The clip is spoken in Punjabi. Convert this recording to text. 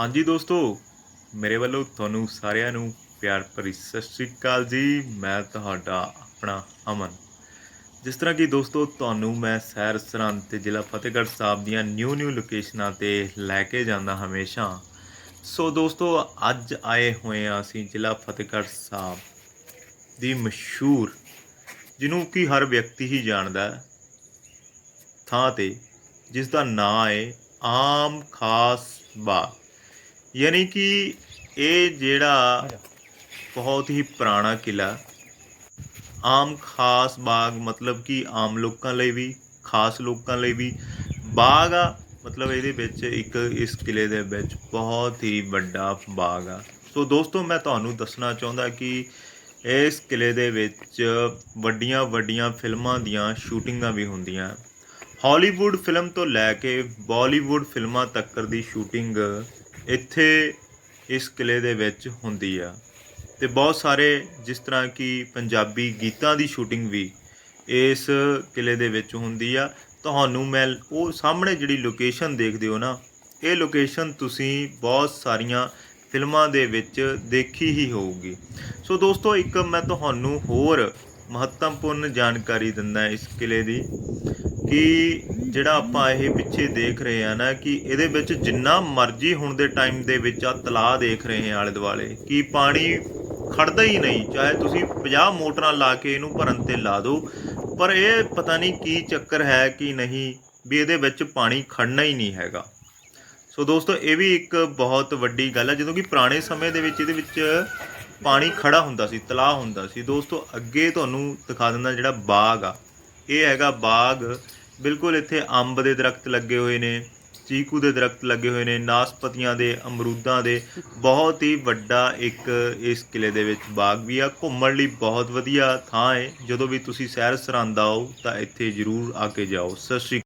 ਹਾਂਜੀ ਦੋਸਤੋ, ਮੇਰੇ ਵੱਲੋਂ ਤੁਹਾਨੂੰ ਸਾਰਿਆਂ ਨੂੰ ਪਿਆਰ ਭਰੀ ਸਤਿ ਸ਼੍ਰੀ ਅਕਾਲ ਜੀ। ਮੈਂ ਤੁਹਾਡਾ ਆਪਣਾ ਅਮਨ। ਜਿਸ ਤਰ੍ਹਾਂ ਕਿ ਦੋਸਤੋ, ਤੁਹਾਨੂੰ ਮੈਂ ਸੈਰ ਸਰਹੰਦ ਤੇ ਜ਼ਿਲ੍ਹਾ ਫਤਿਹਗੜ੍ਹ ਸਾਹਿਬ ਦੀਆਂ ਨਿਊ ਨਿਊ ਲੋਕੇਸ਼ਨਾਂ ਤੇ ਲੈ ਕੇ ਜਾਂਦਾ ਹਮੇਸ਼ਾ। ਸੋ ਦੋਸਤੋ, ਅੱਜ ਆਏ ਹੋਏ ਹਾਂ ਅਸੀਂ ਜ਼ਿਲ੍ਹਾ ਫਤਿਹਗੜ੍ਹ ਸਾਹਿਬ ਦੀ ਮਸ਼ਹੂਰ, ਜਿਹਨੂੰ ਕਿ ਹਰ ਵਿਅਕਤੀ ਹੀ ਜਾਣਦਾ ਹੈ, ਥਾਂ ਤੇ ਜਿਸ ਦਾ ਨਾਂ ਹੈ ਆਮ ਖਾਸ ਬਾਗ। ਯਾਨੀ ਕਿ ਇਹ ਜਿਹੜਾ ਬਹੁਤ ਹੀ ਪੁਰਾਣਾ ਕਿਲਾ ਆਮ ਖਾਸ ਬਾਗ ਮਤਲਬ ਕਿ ਆਮ ਲੋਕਾਂ ਲਈ ਵੀ ਖਾਸ ਲੋਕਾਂ ਲਈ ਵੀ ਬਾਗ ਆ ਮਤਲਬ ਇਹਦੇ ਵਿੱਚ ਇੱਕ ਇਸ ਕਿਲੇ ਦੇ ਵਿੱਚ ਬਹੁਤ ਹੀ ਵੱਡਾ ਬਾਗ ਆ। ਸੋ ਦੋਸਤੋ ਮੈਂ ਤੁਹਾਨੂੰ ਦੱਸਣਾ ਚਾਹੁੰਦਾ ਕਿ ਇਸ ਕਿਲੇ ਦੇ ਵਿੱਚ ਵੱਡੀਆਂ ਵੱਡੀਆਂ ਫਿਲਮਾਂ ਦੀਆਂ ਸ਼ੂਟਿੰਗਾਂ ਵੀ ਹੁੰਦੀਆਂ। ਹਾਲੀਵੁੱਡ ਫਿਲਮ ਤੋਂ ਲੈ ਕੇ ਬਾਲੀਵੁੱਡ ਫਿਲਮਾਂ ਤੱਕ ਦੀ ਸ਼ੂਟਿੰਗ ਇੱਥੇ ਇਸ ਕਿਲੇ ਦੇ ਵਿੱਚ ਹੁੰਦੀ ਆ। ਤੇ ਬਹੁਤ ਸਾਰੇ ਜਿਸ ਤਰ੍ਹਾਂ ਕਿ ਪੰਜਾਬੀ ਗੀਤਾਂ ਦੀ ਸ਼ੂਟਿੰਗ ਵੀ ਇਸ ਕਿਲੇ ਦੇ ਵਿੱਚ ਹੁੰਦੀ ਆ। ਤੁਹਾਨੂੰ ਮੈਂ ਉਹ ਸਾਹਮਣੇ ਜਿਹੜੀ ਲੋਕੇਸ਼ਨ ਦੇਖਦੇ ਹੋ ਨਾ, ਇਹ ਲੋਕੇਸ਼ਨ ਤੁਸੀਂ ਬਹੁਤ ਸਾਰੀਆਂ ਫਿਲਮਾਂ ਦੇ ਵਿੱਚ ਦੇਖੀ ਹੀ ਹੋਊਗੀ। ਸੋ ਦੋਸਤੋ, ਇੱਕ ਮੈਂ ਤੁਹਾਨੂੰ ਹੋਰ ਮਹੱਤਵਪੂਰਨ ਜਾਣਕਾਰੀ ਦਿੰਦਾ ਇਸ ਕਿਲੇ ਦੀ ਕਿ ਜਿਹੜਾ ਆਪਾਂ ਇਹ ਪਿੱਛੇ ਦੇਖ ਰਹੇ ਆ ਨਾ ਕਿ ਇਹਦੇ ਵਿੱਚ ਜਿੰਨਾ ਮਰਜ਼ੀ ਹੁਣ ਦੇ ਟਾਈਮ ਦੇ ਵਿੱਚ ਆ ਤਲਾਅ ਦੇਖ ਰਹੇ ਆ ਆਲੇ ਦੁਆਲੇ, ਕਿ ਪਾਣੀ ਖੜਦਾ ਹੀ ਨਹੀਂ, ਚਾਹੇ ਤੁਸੀਂ 50 ਮੋਟਰਾਂ ਲਾ ਕੇ ਇਹਨੂੰ ਭਰਨ ਤੇ ਲਾ ਦਿਓ, ਪਰ ਇਹ ਪਤਾ ਨਹੀਂ ਕੀ ਚੱਕਰ ਹੈ ਕਿ ਨਹੀਂ, ਵੀ ਇਹਦੇ ਵਿੱਚ ਪਾਣੀ ਖੜਨਾ ਹੀ ਨਹੀਂ ਹੈਗਾ। ਸੋ ਦੋਸਤੋ, ਇਹ ਵੀ ਇੱਕ ਬਹੁਤ ਵੱਡੀ ਗੱਲ ਹੈ, ਜਦੋਂ ਕਿ ਪੁਰਾਣੇ ਸਮੇਂ ਦੇ ਵਿੱਚ ਇਹਦੇ ਵਿੱਚ ਪਾਣੀ ਖੜਾ ਹੁੰਦਾ ਸੀ, ਤਲਾਅ ਹੁੰਦਾ ਸੀ। ਦੋਸਤੋ, ਅੱਗੇ ਤੁਹਾਨੂੰ ਦਿਖਾ ਦਿੰਦਾ ਜਿਹੜਾ ਬਾਗ ਆ। ਇਹ ਹੈਗਾ ਬਾਗ। ਬਿਲਕੁਲ ਇੱਥੇ ਅੰਬ ਦੇ ਦਰਖਤ ਲੱਗੇ ਹੋਏ ਨੇ, ਚੀਕੂ ਦੇ ਦਰਖਤ ਲੱਗੇ ਹੋਏ ਨੇ, ਨਾਸਪਤੀਆਂ ਦੇ, ਅਮਰੂਦਾਂ ਦੇ। ਬਹੁਤ ਹੀ ਵੱਡਾ ਇੱਕ ਇਸ ਕਿਲੇ ਦੇ ਵਿੱਚ ਬਾਗ ਵੀ ਆ। ਘੁੰਮਣ ਲਈ ਬਹੁਤ ਵਧੀਆ ਥਾਂ ਹੈ ਜਦੋਂ ਵੀ ਤੁਸੀਂ ਸੈਰ ਸਰਹੰਦ ਆਓ ਤਾਂ ਇੱਥੇ ਜ਼ਰੂਰ ਆ ਕੇ ਜਾਓ। ਸਤਿ ਸ਼੍ਰੀ